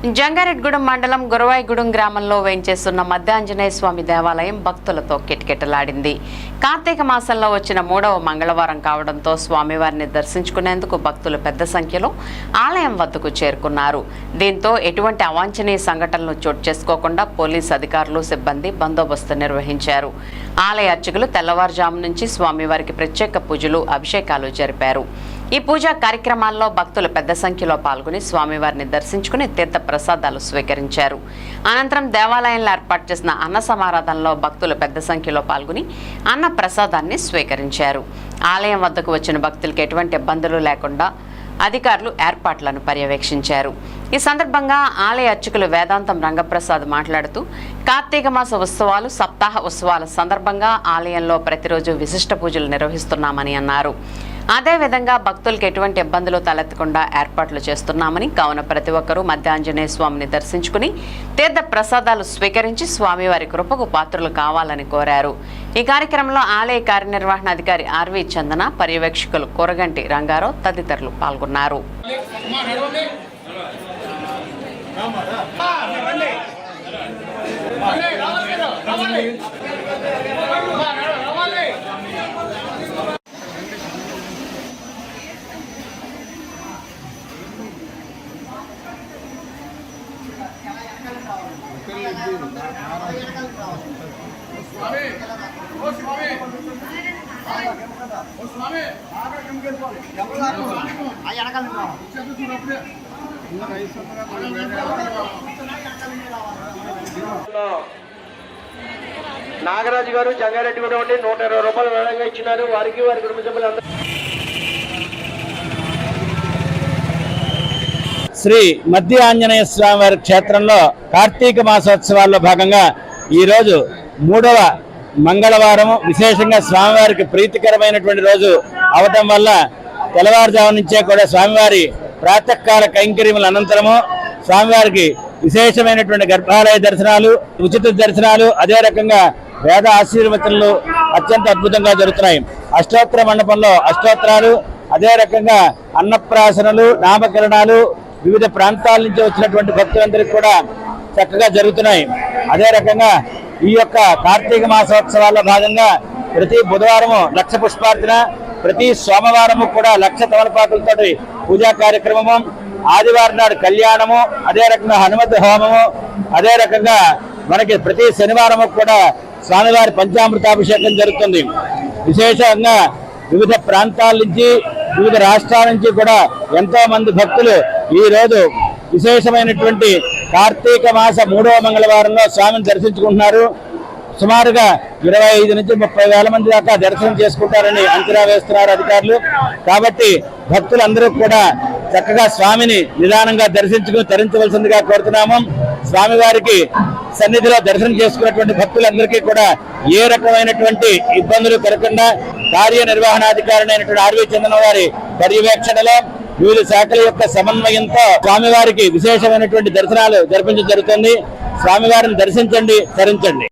జంగారెడ్గూడెం మండలం గురవాయిగూడెం గ్రామంలో వేయించేస్తున్న మధ్యాంజనేయ స్వామి దేవాలయం భక్తులతో కిటకిటలాడింది. కార్తీక మాసంలో వచ్చిన మూడవ మంగళవారం కావడంతో స్వామివారిని దర్శించుకునేందుకు భక్తులు పెద్ద సంఖ్యలో ఆలయం వద్దకు చేరుకున్నారు. దీంతో ఎటువంటి అవాంఛనీయ సంఘటనలు చోటు చేసుకోకుండా పోలీస్ అధికారులు సిబ్బంది బందోబస్తు నిర్వహించారు. ఆలయ అర్చకులు తెల్లవారుజాము నుంచి స్వామివారికి ప్రత్యేక పూజలు అభిషేకాలు జరిపారు. ఈ పూజా కార్యక్రమాల్లో భక్తులు పెద్ద సంఖ్యలో పాల్గొని స్వామివారిని దర్శించుకుని తీర్థ ప్రసాదాలు స్వీకరించారు. అనంతరం దేవాలయంలో ఏర్పాటు చేసిన అన్న సమారాధనలో భక్తులు పెద్ద సంఖ్యలో పాల్గొని అన్న ప్రసాదాన్ని స్వీకరించారు. ఆలయం వద్దకు వచ్చిన భక్తులకు ఎటువంటి ఇబ్బందులు లేకుండా అధికారులు ఏర్పాట్లను పర్యవేక్షించారు. ఈ సందర్భంగా ఆలయ అర్చకులు వేదాంతం రంగప్రసాద్ మాట్లాడుతూ కార్తీక మాస ఉత్సవాలు సప్తాహ ఉత్సవాల సందర్భంగా ఆలయంలో ప్రతిరోజు విశిష్ట పూజలు నిర్వహిస్తున్నామని అన్నారు. అదేవిధంగా భక్తులకు ఎటువంటి ఇబ్బందులు తలెత్తకుండా ఏర్పాట్లు చేస్తున్నామని కావున ప్రతి ఒక్కరూ మధ్యాంజనేయ స్వామిని దర్శించుకుని తీర్థ ప్రసాదాలు స్వీకరించి స్వామివారి కృపకు పాత్రలు కావాలని కోరారు. ఈ కార్యక్రమంలో ఆలయ కార్యనిర్వహణాధికారి ఆర్వి చందన పర్యవేక్షకులు కూరగంటి రంగారావు తదితరులు పాల్గొన్నారు. నాగరాజు గారు జంగారెడ్డి కూడా ఉండి నూట ఇరవై రూపాయలు వేడంగా ఇచ్చినారు. వారికి వారి కుటుంబ సభ్యులందరూ శ్రీ మధ్య ఆంజనేయ స్వామి వారి క్షేత్రంలో కార్తీక మాసోత్సవాల్లో భాగంగా ఈరోజు మూడవ మంగళవారం విశేషంగా స్వామివారికి ప్రీతికరమైనటువంటి రోజు అవటం వల్ల తెల్లవారుజాము నుంచే కూడా స్వామివారి ప్రాతకాల కైంకర్యముల అనంతరము స్వామివారికి విశేషమైనటువంటి గర్భాలయ దర్శనాలు ఉచిత దర్శనాలు అదే రకంగా వేద ఆశీర్వచనలు అత్యంత అద్భుతంగా జరుగుతున్నాయి. అష్టోత్తర మండపంలో అష్టోత్తరాలు అదే రకంగా అన్నప్రాసనలు నామకరణాలు వివిధ ప్రాంతాల నుంచి వచ్చినటువంటి భక్తులందరికీ కూడా చక్కగా జరుగుతున్నాయి. అదే రకంగా ఈ యొక్క కార్తీక మాసోత్సవాల్లో భాగంగా ప్రతి బుధవారము లక్ష పుష్పార్చన ప్రతి సోమవారము కూడా లక్ష తమలపాకులతో పూజా కార్యక్రమము ఆదివారం నాడు కళ్యాణము అదే రకంగా హనుమతి హోమము అదే రకంగా మనకి ప్రతి శనివారము కూడా స్వామివారి పంచామృతాభిషేకం జరుగుతుంది. విశేషంగా వివిధ ప్రాంతాల నుంచి వివిధ రాష్ట్రాల నుంచి కూడా ఎంతో మంది భక్తులు ఈ రోజు విశేషమైనటువంటి కార్తీక మాస మూడవ మంగళవారంలో స్వామిని దర్శించుకుంటున్నారు. సుమారుగా ఇరవై ఐదు నుంచి ముప్పై వేల మంది దాకా దర్శనం చేసుకుంటారని అంచనా వేస్తున్నారు అధికారులు. కాబట్టి భక్తులందరూ కూడా చక్కగా స్వామిని నిదానంగా దర్శించుకుని తరించవలసిందిగా కోరుతున్నాము. స్వామివారికి సన్నిధిలో దర్శనం చేసుకున్నటువంటి భక్తులందరికీ కూడా ఏ రకమైనటువంటి ఇబ్బందులు కలగకుండా కార్యనిర్వహణాధికారులైనటువంటి ఆర్వీ చందన వారి పర్యవేక్షణలో వివిధ శాఖల యొక్క సమన్వయంతో స్వామివారికి విశేషమైనటువంటి దర్శనాలు జరిపించడం జరుగుతుంది. స్వామివారిని దర్శించండి తరించండి.